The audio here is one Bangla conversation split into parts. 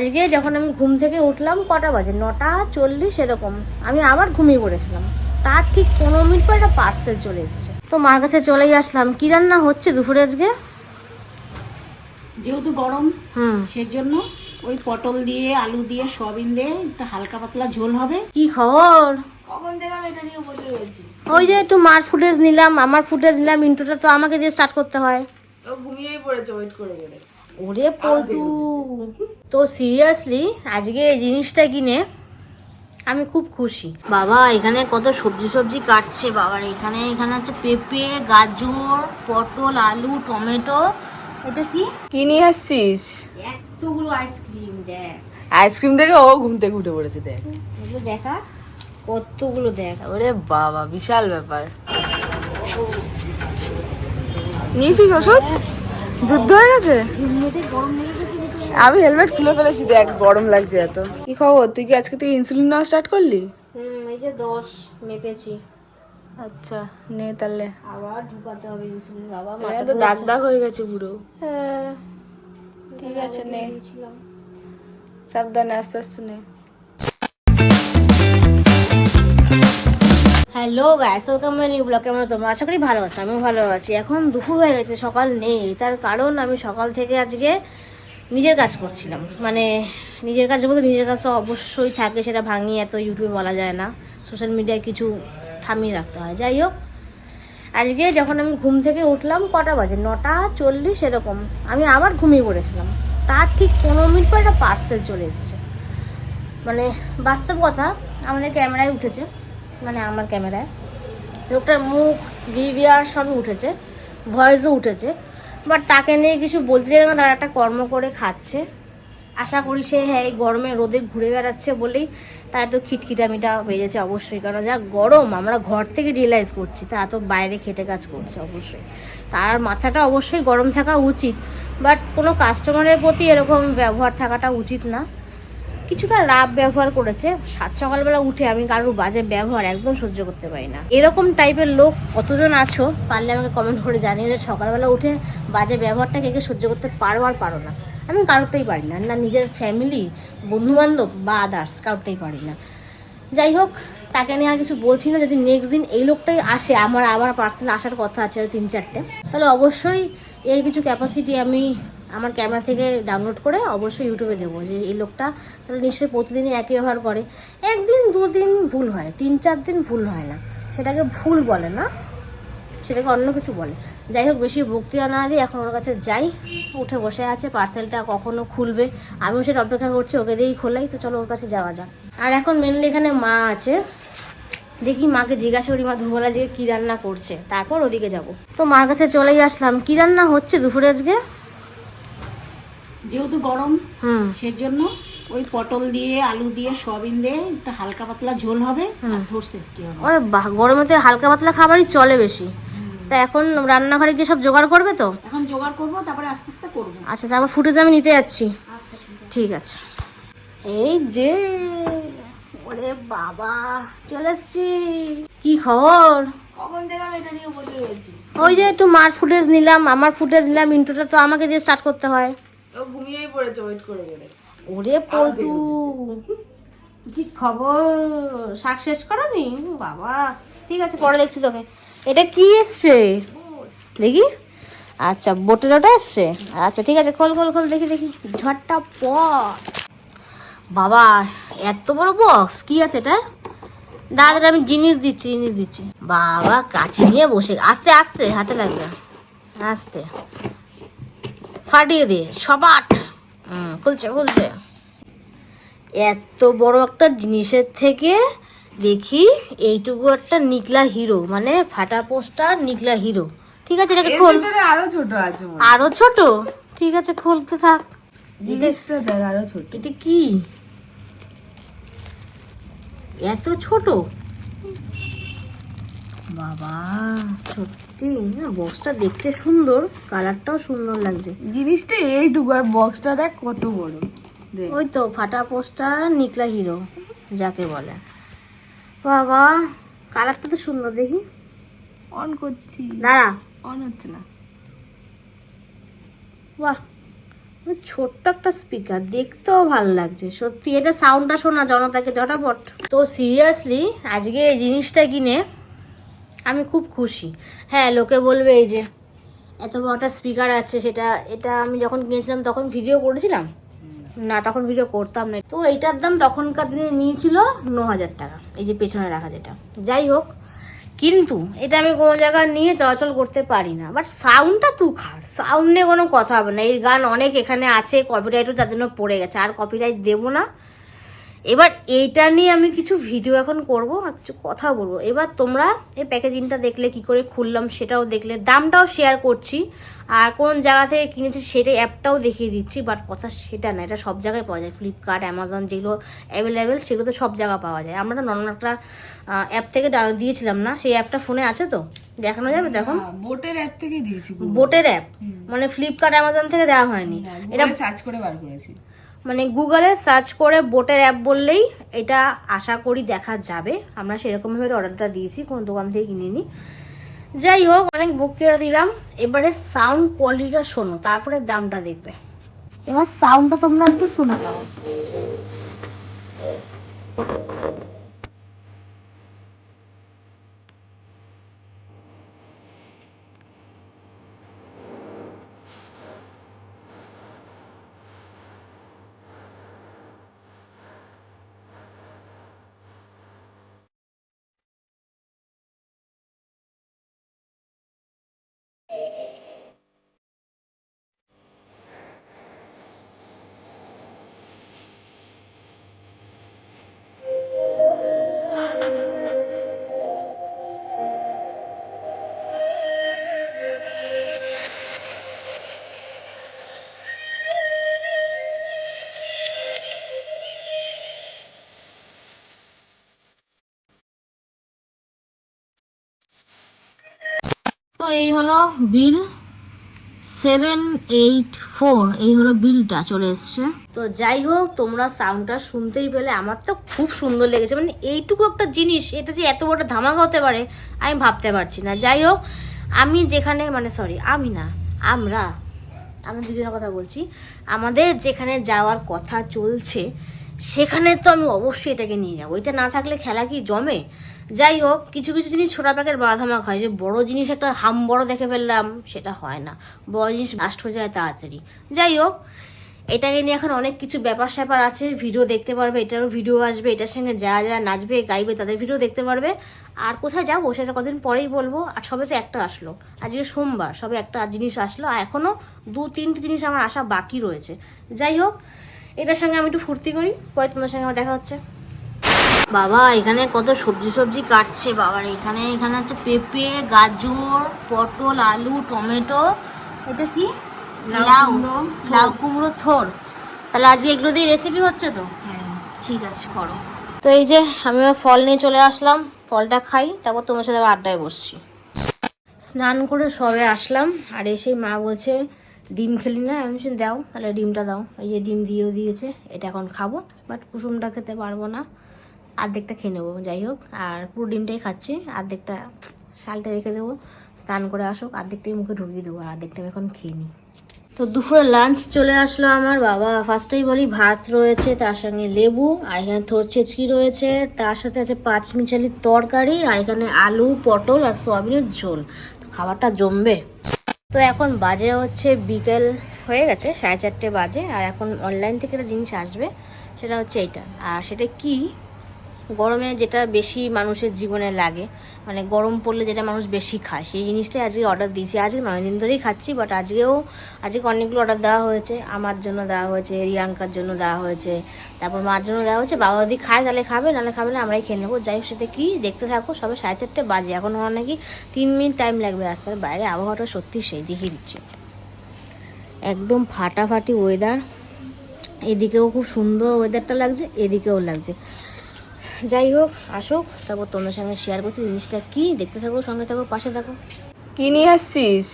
আজকে যখন আমি ঘুম থেকে উঠলাম কটা বাজে? নটা চল্লিশ এরকম। আমি আবার ঘুমিয়ে পড়েছিলাম। তার ঠিক পনেরো মিনিট পর একটা পার্সেল চলে এসছে। তো মার কাছে চলেই আসলাম। কি রান্না হচ্ছে দুপুরে আজকে? যেহেতু গরম হুম। সেজন্য ওই পটল দিয়ে আলু দিয়ে সয়াবিন দিয়ে একটা হালকা পাতলা ঝোল হবে। কি খবর? ওই যে একটু মার ফুটেজ নিলাম। আমার ফুটেজ নিলাম। ইন্টুটা তো আমাকে দিয়ে স্টার্ট করতে হয়। ও ঘুমিয়েই পড়েছে ওয়েট করে করে ওরে পল্টু তো সিরিয়াসলি আজকে এই জিনিসটা কিনে আমি খুব খুশি। বাবা এখানে কত সবজি সবজি কাটছে বাবার এখানে এখানে আছে পেঁপে গাজর পটল আলু টমেটো। এটা কি? কি নিয়ে আসছিস? এতগুলো আইসক্রিম দেখ। আইসক্রিম দেখে ও ঘুম থেকে উঠে পড়েছে দেখ। এগুলো দেখা কতগুলো দেখ। ওরে বাবা বিশাল ব্যাপার। নিয়েছিস ওষুধ? যুদ্ধ হয়ে গেছে? আমি হেলমেট খুলে ফেলেছি দেখ গরম লাগছে এত। কি খবর? তুই কি আজকে থেকে ইনসুলিন নেওয়া স্টার্ট করলি? হুম এই যে দশ মেপেছি। আচ্ছা নে তাহলে। আবার ঢুকাতে হবে ইনসুলিন বাবা এখানে তো দাগ দাগ হয়ে গেছে পুরো। হ্যাঁ। ঠিক আছে নে। সাবধানে আস্তে আস্তে নে। Hello guys welcome my new vlog কেমন তোমরা? আশা করি ভালো আছো, আমিও ভালো আছি। এখন দুপুর হয়ে গেছে, সকাল নেই। তার কারণ আমি সকাল থেকে আজকে নিজের কাজ করছিলাম। মানে নিজের কাজ বলতে নিজের কাজ তো অবশ্যই থাকে, সেটা ভাঙিয়ে এত ইউটিউবে বলা যায় না। সোশ্যাল মিডিয়ায় কিছু থামিয়ে রাখতে হয়। যাই হোক, আজকে যখন আমি ঘুম থেকে উঠলাম কটা বাজে? নটা চল্লিশ এরকম। আমি আবার ঘুমিয়ে পড়েছিলাম। তার ঠিক পনেরো মিনিট পর একটা পার্সেল চলে এসছে। মানে বাস্তব কথা, আমাদের ক্যামেরায় উঠেছে। মানে আমার ক্যামেরায়। লোকটার মুখ বিবিআর সবই উঠেছে, ভয়েসও উঠেছে। বাট তাকে নিয়ে কিছু বলতে চাই না, তারা একটা কর্ম করে খাচ্ছে। আশা করি সে হ্যাঁ এই গরমে রোদে ঘুরে বেড়াচ্ছে বলেই তার এত খিটখিটামিটা বেড়েছে অবশ্যই। কারণ যা গরম, আমরা ঘর থেকে রিয়েলাইজ করছি, তা এত বাইরে খেটে কাজ করছে অবশ্যই। তার মাথাটা অবশ্যই গরম থাকা উচিত, বাট কোনো কাস্টমারের প্রতি এরকম ব্যবহার থাকাটা উচিত না। কিছুটা রাব ব্যবহার করেছে। সাত সকালবেলা উঠে আমি কারোর বাজে ব্যবহার একদম সহ্য করতে পারি না। এরকম টাইপের লোক কতজন আছো? পারলে আমাকে কমেন্ট করে জানিয়ে যে সকালবেলা উঠে বাজে ব্যবহারটা কে সহ্য করতে পারো আর পারো না। আমি কারোরটাই পারি না। না নিজের ফ্যামিলি বন্ধুবান্ধব বা আদার্স কারোরটাই পারি না। যাই হোক, তাকে নিয়ে আর কিছু বলছি না। যদি নেক্সট দিন এই লোকটাই আসে, আমার আবার পার্সেল আসার কথা আছে তিন চারটে তাহলে অবশ্যই এর কিছু ক্যাপাসিটি আমি আমার ক্যামেরা থেকে ডাউনলোড করে অবশ্যই ইউটিউবে দেবো যে এই লোকটা তাহলে নিশ্চয়ই প্রতিদিনই একই ব্যবহার করে। একদিন, দুদিন ভুল হয়, তিন, চার দিন ভুল হয় না। সেটাকে ভুল বলে না, সেটাকে অন্য কিছু বলে। যাই হোক, বেশি বক্তৃতা না দিয়ে এখন ওর কাছে যাই। উঠে বসে আছে পার্সেলটা কখনো খুলবে। আমিও সেটা অপেক্ষা করছি, ওকে দিয়েই খোলাই। তো চলো ওর কাছে যাওয়া যাক। আর এখন মেনলি এখানে মা আছে। দেখি মাকে জিজ্ঞাসা করি, মা দুপুরবেলা যে কী রান্না করছে? তারপর ওদিকে যাব। তো মার কাছে চলেই আসলাম। কী রান্না হচ্ছে দুপুরে আজকে? যেহেতু গরম হুম। সেজন্য ওই পটল দিয়ে আলু দিয়ে সয়াবিন দিয়ে একটা হালকা পাতলা ঝোল হবে আর ধরছিস কি হবে। ওরে গরমেতে হালকা পাতলা খাবারই চলে বেশি। তা এখন রান্নাঘরে গিয়ে সব জোগাড় করবে তো? এখন জোগাড় করব তারপরে আস্তে আস্তে করব। আচ্ছা তারপর ফুটেজ আমি নিতে যাচ্ছি। ঠিক আছে। এই যে ওরে বাবা চলে এসছি। কি খবর? কখন দেখলাম এটা নিয়ে বসে রয়েছি? ওই যে একটু মার ফুটেজ নিলাম আমার ফুটেজ নিলাম ইন্টুটা তো আমাকে দিয়ে স্টার্ট করতে হয়। ও ঘুমিয়েই পড়েছে ওয়েট করে করে ওরে পল্টু। কি খবর? শাক শেষ করনি? বাবা। ঠিক আছে পরে দেখছি তোকে। এটা কি এসছে? দেখি। আচ্ছা বোটের ওটা এসছে? আচ্ছা ঠিক আছে খোল খোল খোল দেখি দেখি। ঝটটা পট বাবা এত বড় বক্স কি আছে এটা? দাদা আমি জিনিস দিচ্ছি জিনিস দিচ্ছি। বাবা কাছে নিয়ে বসে আস্তে আস্তে হাতে লাগবে। আস্তে। ফাটিয়ে দে সবাট। হুম। খুলছে খুলছে। এত বড় একটা জিনিসের থেকে দেখি এইটুকু একটা নিকলা হিরো মানে ফাটা পোস্টার নিকলা হিরো। ঠিক আছে এটাকে খোল। আরও ছোট আছে আরও ছোট? ঠিক আছে খুলতে থাক। জিনিসটা দেখ আরও ছোট। এটা কি? এত ছোট? বাবা। সত্যি না। বক্সটা দেখতে সুন্দর কালারটাও সুন্দর লাগছে। জিনিসটা এইটুকু আর বক্সটা দেখ কত বড়। ওই তো ফাটা পোস্টার নিকলা হিরো যাকে বলে। বাবা কালারটা তো সুন্দর দেখি। অন করছি। দাঁড়া। অন হচ্ছে না। বাহ ছোট্ট একটা স্পিকার দেখতেও ভালো লাগছে। সত্যি এটা সাউন্ডটা শোনা জনতাকে ঝটাপট। তো সিরিয়াসলি আজকে এই জিনিসটা কিনে আমি খুব খুশি। হ্যাঁ লোকে বলবে এই যে এত বড়টা স্পিকার আছে, সেটা, এটা আমি যখন কিনেছিলাম তখন ভিডিও করেছিলাম? না, তখন ভিডিও করতাম না। তো এইটার দাম তখনকার দিনে নিয়েছিল ন হাজার টাকা, এই যে পেছনে রাখা যেটা। যাই হোক, কিন্তু এটা আমি কোনো জায়গায় নিয়ে চলাচল করতে পারি না। বাট সাউন্ডটা তু খার সাউন্ড নিয়ে কোনো কথা হবে না। এই গান অনেক এখানে আছে কপিরাইটও তার জন্য পড়ে গেছে। আর কপিরাইট দেবো না। এবার এইটা নিয়ে আমি কিছু ভিডিও এখন করব আর কিছু কথা বলব। এবার তোমরা এই প্যাকেজিংটা দেখলে কি করে খুললাম সেটাও দেখলে। দামটাও শেয়ার করছি আর কোন জায়গা থেকে কিনেছি সেটা অ্যাপটাও দেখিয়ে দিচ্ছি বাট কথা সেটা না এটা সব জায়গায় পাওয়া যায়। ফ্লিপকার্ট অ্যামাজন যেগুলো অ্যাভেলেবেল সেগুলো তো সব জায়গায় পাওয়া যায়। আমরা নন একটা অ্যাপ থেকে দিয়েছিলাম না সেই অ্যাপটা ফোনে আছে তো? দেখানো যাবে দেখুন বোটের অ্যাপ থেকেই দিয়েছি বোটের অ্যাপ মানে ফ্লিপকার্ট অ্যামাজন থেকে দেওয়া হয়নি। এটা সার্চ করে বার করেছি। মানে গুগলে সার্চ করে বোটের অ্যাপ বললেই এটা আশা করি দেখা যাবে। আমরা সেরকমভাবে অর্ডারটা দিয়েছি, কোনো দোকান থেকে কিনিনি। যাই হোক, অনেক বুক করে দিলাম। এবারে সাউন্ড কোয়ালিটিটা শোনো, তারপরে দামটা দেখবে। এবার সাউন্ডটা তোমরা একটু শোনা দাও এই হলো বিল সেভেন এইট ফোর এই হলো বিলটা চলে এসছে। তো যাই হোক, তোমরা সাউন্ডটা শুনতেই পেলে। আমার তো খুব সুন্দর লেগেছে। মানে এইটুকু একটা জিনিস, এটা যে এত বড় ধামাকা হতে পারে, আমি ভাবতে পারছি না। যাই হোক, আমি যেখানে মানে সরি আমি না, আমরা, আমি দুজনের কথা বলছি। আমাদের যেখানে যাওয়ার কথা চলছে, সেখানে তো আমি অবশ্যই এটাকে নিয়ে যাব। এটা না থাকলে খেলা কি জমে? যাই হোক, কিছু কিছু জিনিস ছোটা প্যাকেট বড় ধামাক হয়। যে বড় জিনিস একটা হাম বড় দেখে ফেললাম, সেটা হয় না। বড় জিনিস বাস্ট হয়ে যায় তাড়াতাড়ি। যাই হোক, এটাকে নিয়ে এখন অনেক কিছু ব্যাপার স্যাপার আছে। ভিডিও দেখতে পারবে, এটারও ভিডিও আসবে, এটার সঙ্গে যারা যারা নাচবে, গাইবে, তাদের ভিডিও দেখতে পারবে। আর কোথায় যাব, সেটা কদিন পরেই বলব। আর সবে তো একটা আসলো। আজকে সোমবার, সবে একটা জিনিস আসলো। আর এখনও দু, তিনটে জিনিস আমার আসা বাকি রয়েছে। যাই হোক, এটার সঙ্গে আমি একটু ফুর্তি করি, পরে তোমার সঙ্গে আমার দেখা হচ্ছে। বাবা এখানে কত সবজি সবজি কাটছে বাবার এখানে এখানে আছে পেঁপে গাজর পটল আলু টমেটো এটা কি? লাউ লাউ কুমড়ো থোর। তাহলে আজকে এগুলো দিয়ে রেসিপি হচ্ছে তো? হ্যাঁ। ঠিক আছে করো। তো এই যে আমি ফল নিয়ে চলে আসলাম ফলটা খাই তারপর তোমার সাথে আবার আড্ডায় বসছি। স্নান করে সবে আসলাম আর এসেই মা বলছে ডিম খেলি না? আমি দাও তাহলে ডিমটা দাও। এই যে ডিম দিয়েও দিয়েছে এটা এখন খাব বাট কুসুমটা খেতে পারব না। আর্ধেকটা খেয়ে নেব, যাই হোক। আর পুরো ডিমটাই খাচ্ছি, আর্ধেকটা শালটা রেখে দেবো, স্নান করে আসুক, আর্ধেকটাই মুখে ঢুকিয়ে দেবো, আর আর্ধেকটা আমি এখন খেয়ে নিই। তো দুপুরে লাঞ্চ চলে আসলো আমার বাবা। ফার্স্টেই বলি ভাত রয়েছে, তার সঙ্গে লেবু, আর এখানে থোর চেচকি রয়েছে, তার সাথে আছে পাঁচ মিশালির তরকারি, আর এখানে আলু, পটল, আর সোয়াবিনের ঝোল। তো খাবারটা জমবে। তো এখন বাজে হচ্ছে বিকেল হয়ে গেছে, সাড়ে চারটে বাজে, আর এখন অনলাইন থেকে একটা জিনিস আসবে, সেটা হচ্ছে এইটা। আর সেটা কি? গরমে যেটা বেশি মানুষের জীবনে লাগে মানে গরম পড়লে যেটা মানুষ বেশি খায়, সেই জিনিসটাই আজকে অর্ডার দিয়েছি। আজকে নয় দিন ধরেই খাচ্ছি বাট আজকেও, আজকে অনেকগুলো অর্ডার দেওয়া হয়েছে। আমার জন্য দেওয়া হয়েছে, রিয়াঙ্কার জন্য দেওয়া হয়েছে, তারপর মার জন্য দেওয়া হয়েছে। বাবা যদি খায়, তাহলে খাবে, নাহলে খাবে না, আমরাই খেয়ে নেব। যাই হোক, সেটা কি, দেখতে থাকো, সবে সাড়ে চারটে বাজে। এখন আমার নাকি তিন মিনিট টাইম লাগবে আসতে বাইরে। আবহাওয়াটা সত্যি সেই দেখিয়ে দিচ্ছে। একদম ফাটাফাটি ওয়েদার এদিকেও খুব সুন্দর ওয়েদারটা লাগছে, এদিকেও লাগছে। যাই হোক আসুক তারপর তোমাদের সঙ্গে শেয়ার করছি জিনিসটা কি দেখতে থাকো সঙ্গে থাকো পাশে থাকো। কি নিয়ে আসছিস?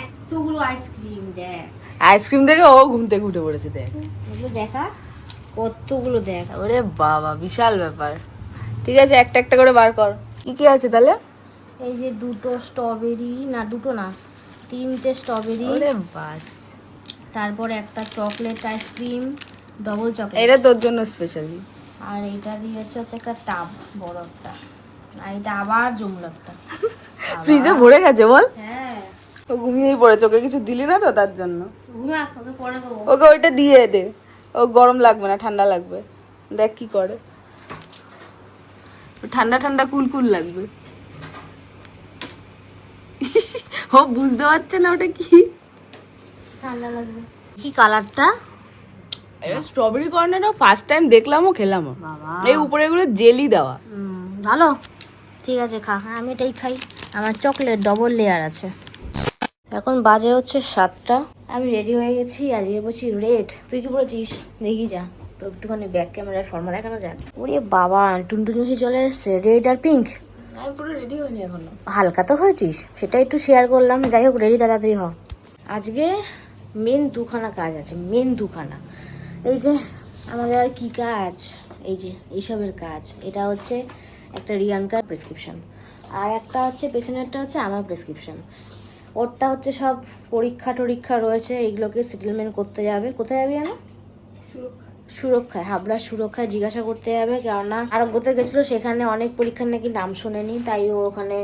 এতগুলো আইসক্রিম দেখ। আইসক্রিম দেখে ও ঘুম থেকে উঠে পড়েছে দেখ। দেখা কতগুলো দেখ। ওরে বাবা বিশাল ব্যাপার। ঠিক আছে একটা একটা করে বার কর। কি কি আছে তাহলে? এই যে দুটো স্ট্রবেরি না দুটো না তিনটে স্ট্রবেরি ওরে বাস। তারপরে একটা চকলেট আইসক্রিম ডবল চকলেট এটা তোর জন্য স্পেশালি আর দিয়েছে হচ্ছে একটা টাব বড় একটা। আর এটা আবার জমলো একটা। ফ্রিজে ভরে গেছে বল। হ্যাঁ। ও ঘুমিয়েই পড়েছে ওকে কিছু দিলি না তো তার জন্য? ওকে ওইটা দিয়ে দে। ও গরম লাগবে না ঠান্ডা লাগবে। দেখ কি করে। ঠান্ডা ঠান্ডা কুল কুল লাগবে। ও বুঝতে পারছে না ওটা কি। ঠান্ডা লাগবে। কি কালারটা স্ট্রবেরি কর্নারটা ফার্স্ট টাইম দেখলামও খেলামও। এই উপরে এগুলো জেলি দেওয়া ভালো। ঠিক আছে খা। হ্যাঁ আমি এটাই খাই। আমার চকলেট ডবল লেয়ার আছে। এখন বাজে হচ্ছে সাতটা। আমি রেডি হয়ে গেছি আজকে বলছি রেড তুই কি পড়েছিস দেখি যা। তো একটুখানি ব্যাক ক্যামেরায় ফর্মা দেখানো যাক। ওরে বাবা টুনটুনি চলে এসছে রেড আর পিঙ্ক আমি পুরো রেডি হইনি এখনও। হালকা তো হয়েছিস। সেটা একটু শেয়ার করলাম। যাই হোক রেডি তাড়াতাড়ি হ। আজকে মেন দুখানা কাজ আছে মেন দুখানা। এই যে আমাদের আর কি কাজ? এই যে এইসবের কাজ। এটা হচ্ছে একটা রিয়ানকার প্রেসক্রিপশন আর একটা হচ্ছে পেছনেরটা হচ্ছে আমার প্রেসক্রিপশন ওরটা হচ্ছে সব পরীক্ষা টরীক্ষা রয়েছে এইগুলোকে সেটেলমেন্ট করতে যাবে। কোথায় যাবি জানো সুরক্ষায় হাবড়ার সুরক্ষায় জিজ্ঞাসা করতে যাবে কেননা আরোগ্যতে গেছিল সেখানে অনেক পরীক্ষার নাকি নাম শোনেনি তাই ও ওখানে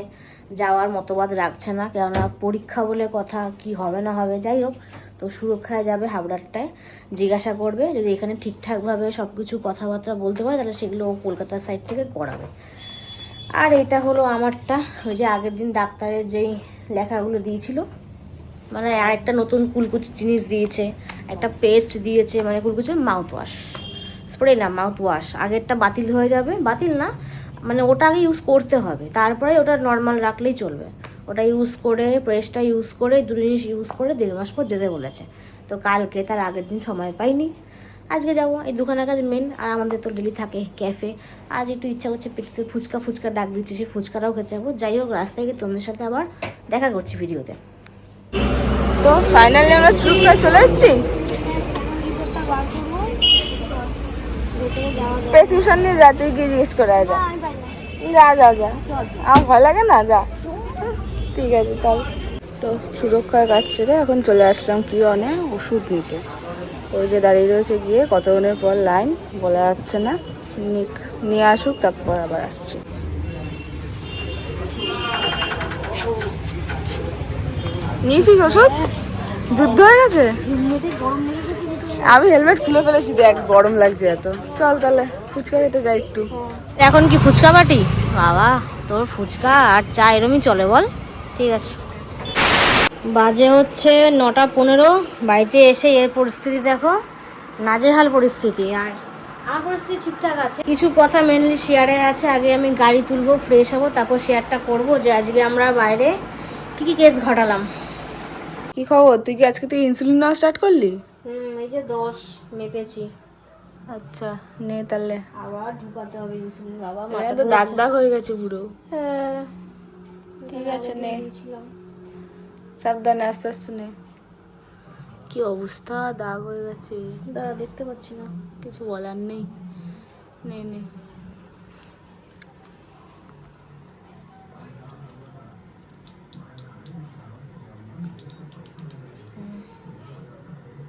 যাওয়ার মতবাদ রাখছে না কেননা পরীক্ষা বলে কথা কি হবে না হবে যাই হোক। তো সুরক্ষায় যাবে হাবড়ারটায় জিজ্ঞাসা করবে, যদি এখানে ঠিকঠাকভাবে সব কিছু কথাবার্তা বলতে পারে, তাহলে সেগুলো কলকাতার সাইড থেকে করাবে। আর এটা হলো আমারটা, ওই যে আগের দিন ডাক্তারের যেই লেখাগুলো দিয়েছিল মানে আর একটা নতুন কুলকুচি জিনিস দিয়েছে, একটা পেস্ট দিয়েছে মানে কুলকুচি মাউথ ওয়াশ স্প্রে না মাউথ ওয়াশ আগেরটা বাতিল হয়ে যাবে, বাতিল না মানে ওটা আগে ইউজ করতে হবে, তারপরে ওটা নর্মাল রাখলেই চলবে। ওটা ইউজ করে প্রেসটা ইউজ করে দুটো জিনিস ইউজ করে দেড় মাস পর যেতে বলেছে। তো কালকে তার আগের দিন সময় পাইনি। আজকে যাব এই দোকানের কাজ মেন আর আমাদের তো ডেলি থাকে ক্যাফে আজ একটু ইচ্ছা করছে পেটকে ফুচকা ফুচকা ডাক দিচ্ছে সেই ফুচকাটাও খেতে যাব। যাই হোক রাস্তায় গিয়ে তোমাদের সাথে আবার দেখা করছি ভিডিওতে। তো ফাইনালি আমরা সুরক্ষায় চলে এসেছি? প্রেসক্রিপশন নিয়ে যা তুই গিয়ে জিজ্ঞেস করে যা। যা যা আমার ভয় লাগে না যা। ঠিক আছে চল তো সুরক্ষার কাজ ছেড়ে এখন চলে আসলাম কি অনে ওষুধ নিতে। ওই যে দাঁড়িয়ে রয়েছে গিয়ে, কতক্ষণের পর লাইন বলা যাচ্ছে না। নিক, নিয়ে আসুক, তারপর আবার আসছি। নিয়েছিস ওষুধ? যুদ্ধ হয়ে গেছে? আমি হেলমেট খুলে ফেলেছি, দেখ, গরম লাগছে এত। চল তাহলে, ফুচকা খেতে যাই একটু। এখন কি ফুচকা বাটি? বাবা, তোর ফুচকা আর চা এরমই চলে বল। ঠিক আছে। বাজে হচ্ছে নটা পনেরো বাড়িতে এসে এর পরিস্থিতি দেখো। নাজেহাল পরিস্থিতি আর আমার পরিস্থিতি ঠিকঠাক আছে। কিছু কথা মেনলি শেয়ারের আছে আগে আমি গাড়ি তুলবো ফ্রেশ হব তারপর শেয়ারটা করব যে আজকে আমরা বাইরে কি কি কেস ঘটালাম। কি খবর? তুই কি আজকে থেকে ইনসুলিন নেওয়া স্টার্ট করলি? হুম এই যে দশ মেপেছি। আচ্ছা নে তাহলে। আবার ঢুকাতে হবে ইনসুলিন বাবা এখানে তো দাগ দাগ হয়ে গেছে পুরো। হ্যাঁ। ঠিক আছে নে। সাবধানে আস্তে আস্তে নে। কি অবস্থা? দাগ হয়ে গেছে। দাঁড়া দেখতে পাচ্ছি না। কিছু বলার নেই। নে নে।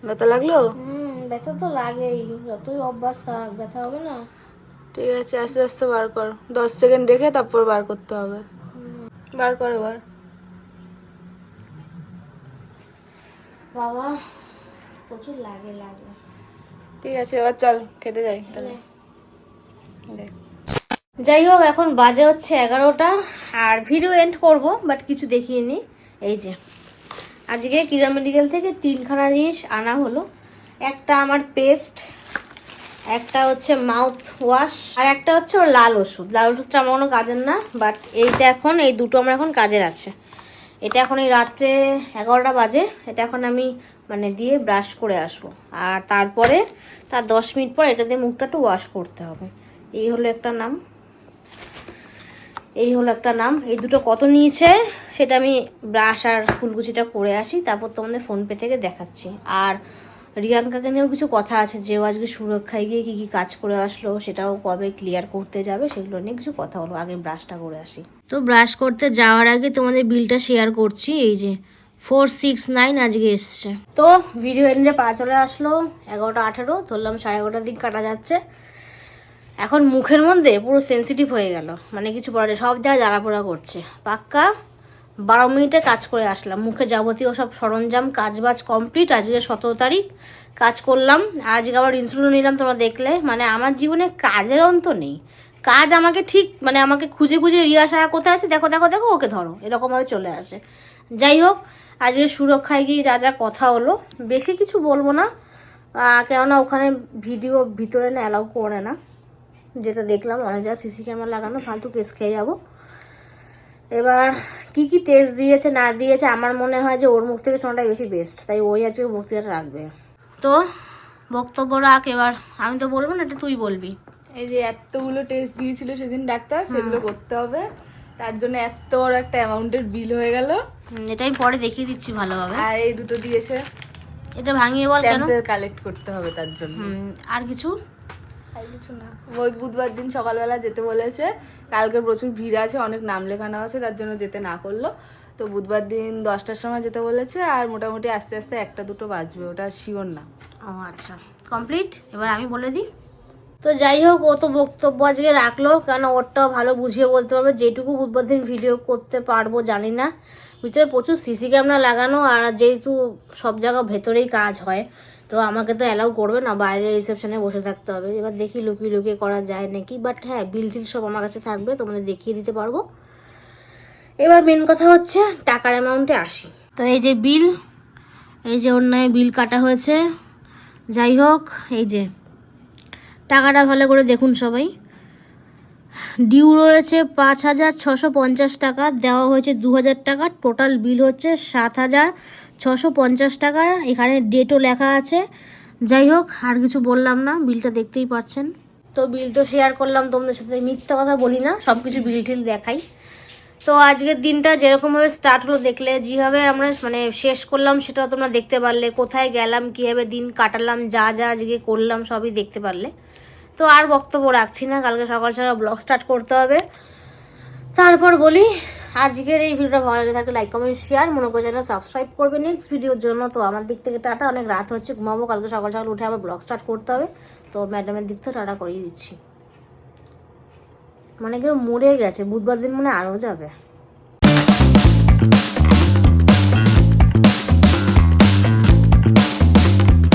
ব্যথা লাগল? হুম ব্যথা তো লাগেই। যতই অভ্যাস থাক ব্যথা হবে না। ঠিক আছে আস্তে আস্তে বার কর। দশ সেকেন্ড রেখে তারপর বার করতে হবে। বার কর বার। বাবা প্রচুর লাগে লাগে। ঠিক আছে এবার চল খেতে যাই তাহলে। দে। যাই হোক এখন বাজে হচ্ছে এগারোটা আর ভিডিও এন্ড করব বাট কিছু দেখিয়ে নি। এই যে আজকে কিরা মেডিকেল থেকে তিনখানা জিনিস আনা হলো। একটা আমার পেস্ট একটা হচ্ছে মাউথ ওয়াশ আর একটা হচ্ছে ওর লাল ওষুধ। লাল ওষুধটা আমার কোনো কাজের না বাট এইটা এখন, এই দুটো আমার এখন কাজের আছে। এটা এখন এই রাত্রে এগারোটা বাজে, এটা এখন আমি মানে দিয়ে ব্রাশ করে আসব। আর তারপরে, তার দশ মিনিট পর এটা দিয়ে মুখটা একটু ওয়াশ করতে হবে। এই হলো একটা নাম। এই হলো একটা নাম। এই দুটো কত নিয়েছে, সেটা আমি ব্রাশ আর ফুলকুচিটা করে আসি, তারপর তোমাদের ফোনপে থেকে দেখাচ্ছি। আর রিয়ানকাকে নিয়েও কিছু কথা আছে যে ও আজকে সুরক্ষায় গিয়ে কি কি কাজ করে আসলো সেটাও কবে ক্লিয়ার করতে যাবে সেগুলো নিয়ে কিছু কথা হলো আগে ব্রাশটা করে আসি। তো ব্রাশ করতে যাওয়ার আগে তোমাদের বিলটা শেয়ার করছি এই যে ফোর সিক্স নাইন আজকে এসছে। তো ভিডিও এন্ডে পা চলে আসলো এগারোটা আঠেরো ধরলাম সাড়ে এগারোটার দিন কাটা যাচ্ছে। এখন মুখের মধ্যে পুরো সেন্সিটিভ হয়ে গেল মানে কিছু পড়ে সব জায়গায় জ্বালা পোড়া করছে। পাক্কা? বারো মিনিটে কাজ করে আসলাম। মুখে যাবতীয় সব সরঞ্জাম কাজ বাজ কমপ্লিট আজকে সতেরো তারিখ, কাজ করলাম। আজকে আবার ইনসুলিন নিলাম তোমরা দেখলে। মানে আমার জীবনে কাজের অন্ত নেই। কাজ আমাকে ঠিক মানে আমাকে খুঁজে খুঁজে রিয়া সাহা কোথায় আছে? দেখো দেখো দেখো, ওকে ধরো। এরকমভাবে চলে আসে। যাই হোক, আজকে সুরক্ষায় গিয়ে যা যা কথা হলো, বেশি কিছু বলব না। কেননা ওখানে ভিডিও ভিতরে না অ্যালাউ করে না। যেটা দেখলাম অনেক জায়গায় সিসি ক্যামেরা লাগানো, ফালতু কেস খেয়ে যাব। এবার কি কি টেস্ট দিয়েছে না দিয়েছে আমার মনে হয় যে ওর মুখ থেকে শোনাটাই বেশি বেস্ট তাই ওই আজকে বক্তৃতাটা রাখবে। তো বক্তব্য রাখ এবার। আমি তো বলব না এটা তুই বলবি। এই যে এতগুলো টেস্ট দিয়েছিল সেদিন ডাক্তার সেগুলো করতে হবে। তার জন্য এত বড় একটা অ্যামাউন্টের বিল হয়ে গেল। এটা আমি পরে দেখিয়ে দিচ্ছি ভালোভাবে। আর এই দুটো দিয়েছে। এটা ভাঙিয়ে বল কেন? কালেক্ট করতে হবে তার জন্য। আর কিছু? আর ওই বুধবার দিন সকালবেলা যেতে বলেছে। কালকে প্রচুর ভিড় আছে, অনেক নাম লেখানো আছে, তার জন্য যেতে না করল। তো বুধবার দিন দশটার সময় যেতে বলেছে আর মোটামুটি আস্তে আস্তে একটা দুটো বাজবে, ওটা শিওর না। ও আচ্ছা কমপ্লিট এবার আমি বলে দিই। তো যাই হোক, ও তো বক্তব্য আজকে রাখল, কেন ওরটাও ভালো বুঝিয়ে বলতে পারবে। যেটুকু বুধবার দিন ভিডিও করতে পারব, জানি না। ভিতরে প্রচুর সিসি ক্যামেরা লাগানো, আর যেহেতু সব জায়গা ভেতরেই কাজ হয়। তো আমাকে তো অ্যালাউ করবে না, বাইরে রিসেপশনে বসে থাকতে হবে। এবার দেখি লুকিয়ে লুকিয়ে করা যায় নাকি বাট হ্যাঁ বিল টিল সব আমার কাছে থাকবে, তোমাদের দেখিয়ে দিতে পারব। এবার মেন কথা হচ্ছে টাকার অ্যামাউন্টে আসি। তো এই যে বিল এই যে অন্যায় বিল কাটা হয়েছে, যাই হোক, এই যে টাকাটা ভালো করে দেখুন সবাই। ডিউ রয়েছে পাঁচ হাজার ছশো পঞ্চাশ টাকা, দেওয়া হয়েছে দু হাজার টাকা টোটাল বিল হচ্ছে সাত হাজার ছশো পঞ্চাশ টাকা। এখানে ডেটও লেখা আছে। যাই হোক, আর কিছু বললাম না বিলটা দেখতেই পাচ্ছেন। তো বিল তো শেয়ার করলাম, তোমাদের সাথে মিথ্যা কথা বলি না সব কিছু বিল টিল দেখাই। তো আজকের দিনটা যেরকমভাবে স্টার্ট হলো, দেখলে যেভাবে আমরা মানে শেষ করলাম, সেটাও তোমরা দেখতে পারলে। কোথায় গেলাম, কীভাবে দিন কাটালাম, যা যা আজকে করলাম, সবই দেখতে পারলে। তো আর বক্তব্য রাখছি না, কালকে সকাল সকাল ব্লগ স্টার্ট করতে হবে। তারপর বলি আজকের এই ভিডিওটা ভালো লাগে থাকলে লাইক কমেন্ট শেয়ার মনে করে যেন সাবস্ক্রাইব করবে নেক্সট ভিডিওর জন্য। তো আমার দিক থেকে টাটা, অনেক রাত হচ্ছে, ঘুমাবো। কালকে সকাল সকাল উঠে আবার ব্লগ স্টার্ট করতে হবে। তো ম্যাডামের দিক থেকে টাটা করিয়ে দিচ্ছি। মানে কেউ মরে গেছে, বুধবার দিন মানে আরও যাবে।